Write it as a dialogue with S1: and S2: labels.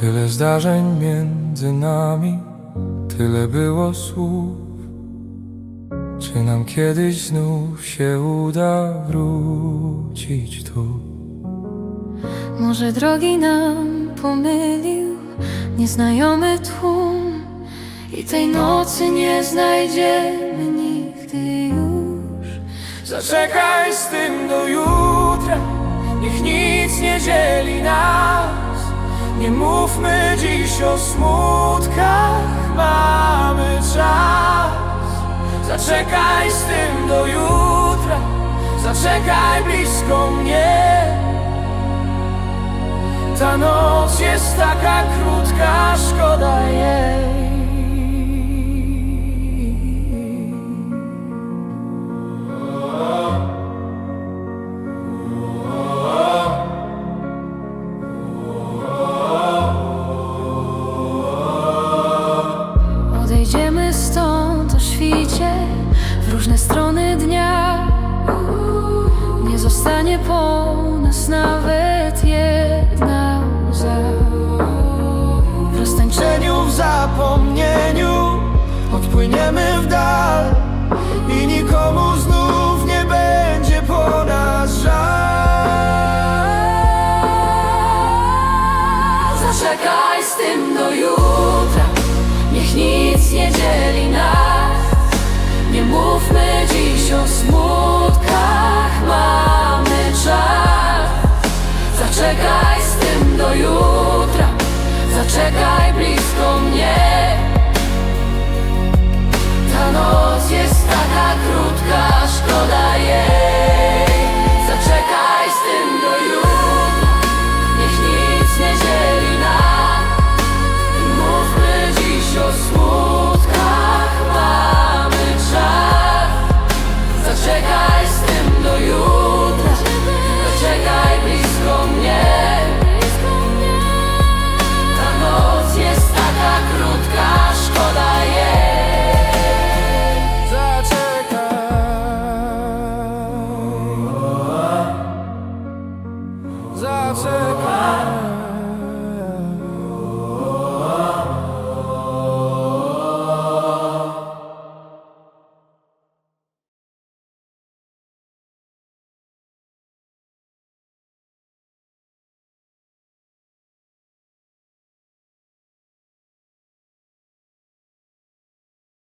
S1: Tyle zdarzeń między nami, tyle było słów. Czy nam kiedyś znów się uda wrócić tu?
S2: Może drogi nam pomylił nieznajomy tłum I tej nocy nie znajdziemy nigdy już
S1: Zaczekaj z tym do jutra, niech nic nie dzieli nas. Nie mówmy dziś o smutkach, mamy czas. Zaczekaj z tym do jutra, zaczekaj blisko mnie. Ta noc jest taka krótka, szkoda jej.
S2: Różne strony dnia. Nie zostanie po nas nawet jedna łza. W roztańczeniu
S1: w zapomnieniu Odpłyniemy w dal I nikomu znów nie będzie po nas żal.
S2: Zaczekaj z tym do jutra. Niech nic nie dzieli nas Czekaj blisko. zawsze